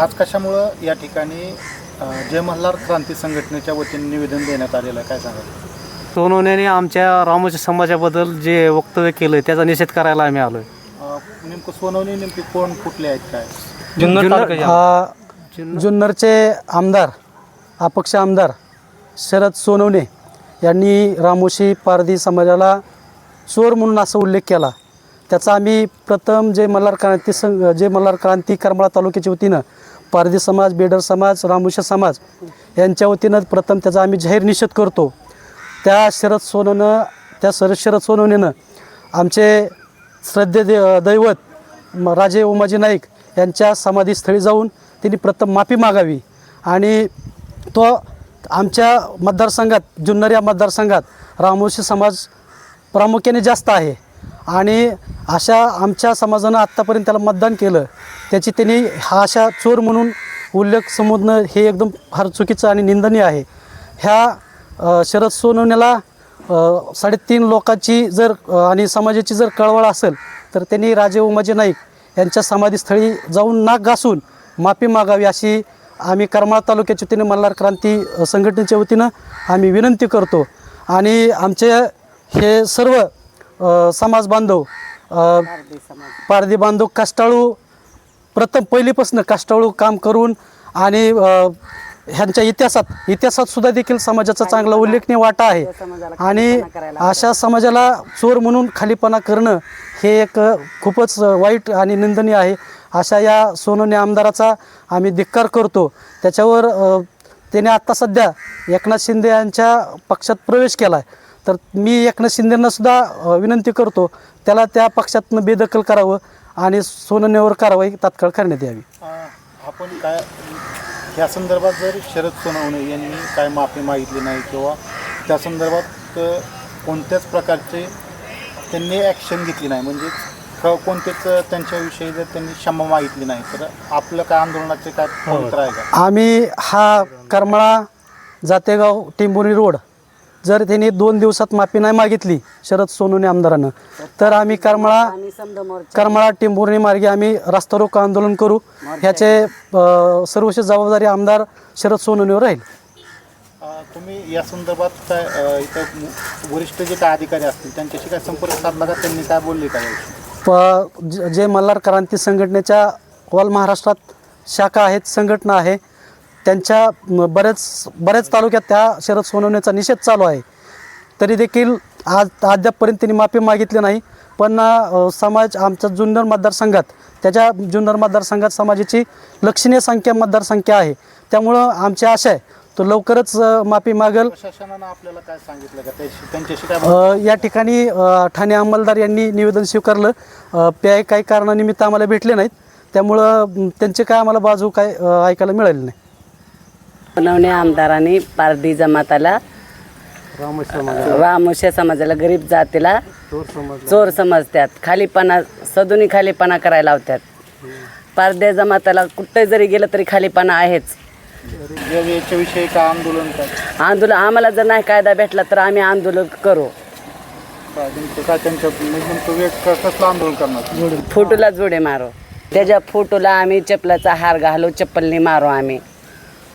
आज कशामुळं या ठिकाणी जय मल्हार क्रांती संघटनेच्या वतीने निवेदन देण्यात आलेलं आहे? काय सांगाल? सोनवण्याने आमच्या रामोशी समाजाबद्दल जे वक्तव्य केलं त्याचा निषेध करायला आम्ही आलो नेमकं सोनवणी नेमकी कोण कुठले आहेत काय? हा जुन्नरचे आमदार अपक्ष आमदार शरद सोनवणे यांनी रामोशी पारधी समाजाला चोर म्हणून असा उल्लेख केला. त्याचा आम्ही प्रथम जे मल्हार क्रांती संघ जे मल्हार क्रांती करमाळा तालुक्याच्या वतीनं पारधी समाज बेडर समाज रामोशी समाज यांच्या वतीनं प्रथम त्याचा आम्ही जाहीर निषेध करतो. त्या शरद सोनवणं त्या शरद शरद सोनवणेनं आमचे श्रद्धे दे दैवत म- राजे उमाजी नाईक यांच्या समाधीस्थळी जाऊन त्यांनी प्रथम माफी मागावी आणि तो आमच्या मतदारसंघात जुन्नर या मतदारसंघात रामोशी समाज प्रामुख्याने जास्त आहे. आणि अशा आमच्या समाजानं आत्तापर्यंत त्याला मतदान केलं त्याची त्यांनी हा अशा चोर म्हणून उल्लेख समजणं हे एकदम फार चुकीचं आणि निंदनीय आहे. ह्या शरद सोनवण्याला साडेतीन लोकांची जर आणि समाजाची जर कळवळ असेल तर त्यांनी राजे उमाजी नाईक यांच्या समाधीस्थळी जाऊन नाक घासून माफी मागावी अशी आम्ही करमाळा तालुक्याच्या वतीनं मल्हार क्रांती संघटनेच्या वतीनं आम्ही विनंती करतो. आणि आमचे हे सर्व समाज बांधव पारधी बांधव कष्टाळू प्रथम पहिलीपासून कष्टाळू काम करून आणि ह्यांच्या इतिहासात इतिहासात सुद्धा देखील समाजाचा चांगला उल्लेखनीय वाटा आहे. आणि अशा समाजाला चोर म्हणून खालीपणा करणं हे एक खूपच वाईट आणि निंदनीय आहे. अशा या सोनवणे आमदाराचा आम्ही धिक्कार करतो. त्याच्यावर त्याने आत्ता सध्या एकनाथ शिंदे यांच्या पक्षात प्रवेश केला आहे तर मी एकनाथ शिंदेंना सुद्धा विनंती करतो त्याला त्या पक्षातनं बेदखल करावं आणि सोनवणेवर कारवाई तात्काळ करण्यात यावी. आपण काय या संदर्भात जर शरद सोनवणे यांनी काय माफी मागितली नाही किंवा त्या संदर्भात कोणत्याच प्रकारचे त्यांनी ॲक्शन घेतली नाही म्हणजे कोणतेच त्यांच्याविषयी जर त्यांनी क्षमा मागितली नाही तर आपलं काय आंदोलनाचे काय पवित्र आहे का? आम्ही हा करमाळा जातेगाव टिंबोरी रोड जर त्यांनी दोन दिवसात माफी नाही मागितली शरद सोनवणे आमदारानं तर आम्ही करमाळा करमाळा टिंबोर्णी मार्गे आम्ही रस्ता रोको आंदोलन करू. ह्याचे अ, सर्वस्व जबाबदारी आमदार शरद सोनवणेवर राहील. तुम्ही या संदर्भात काय इथं वरिष्ठ जे काय अधिकारी असतील त्यांच्याशी काय संपर्क साधला का? त्यांनी काय बोलले का? प ज- जे मल्हार क्रांती संघटनेच्या ऑल महाराष्ट्रात शाखा आहेत संघटना आहे त्यांच्या बरेच बऱ्याच तालुक्यात त्या शरद सोनवण्याचा निषेध चालू आहे. तरी देखील आज अद्यापपर्यंत त्यांनी माफी मागितली नाही. पण समाज आमच्या जुन्नर मतदारसंघात त्याच्या जुन्नर मतदारसंघात समाजाची लक्षणीय संख्या मतदारसंख्या आहे. त्यामुळं आमची आशा आहे तो लवकरच माफी मागेल. या ठिकाणी ठाणे अंमलदार यांनी निवेदन स्वीकारलं. अ, पे काही कारणानिमित्त आम्हाला भेटले नाहीत. त्यामुळं त्यांचे काय आम्हाला बाजू काय ऐकायला मिळाली नाही. बनवणे आमदारांनी पारधी जमाताला रामोशे समाजाला गरीब जातीला चोर समजतात. खालीपणा सदुनी खालीपणा करायला लावतात. पारध्या जमाताला कुठे जरी गेलं तरी खालीपणा आहेच. याच्याविषयी काय आंदोलन आंदोलन आम्हाला जर नाही कायदा भेटला तर आम्ही आंदोलन करू. फोटोला जोडे मारो. त्याच्या फोटोला आम्ही चपलाचा हार घालू चप्पलनी मारू आम्ही.